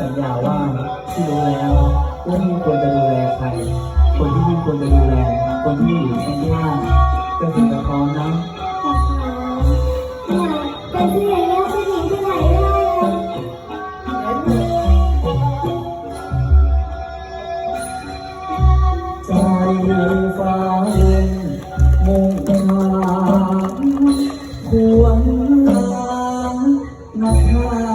สัญญาว่าที่ดูแล้วว่าพี่ควรจะดูแลใคร คนที่พี่ควรจะดูแล คนที่อยู่ข้างล่างจะถึงกัพร้อมนะเป็นที่ไนแล้วเป็นหญิงที่ไหนแล้วใจเรือฟ้าเย็นมุ่งทางควรลานักลา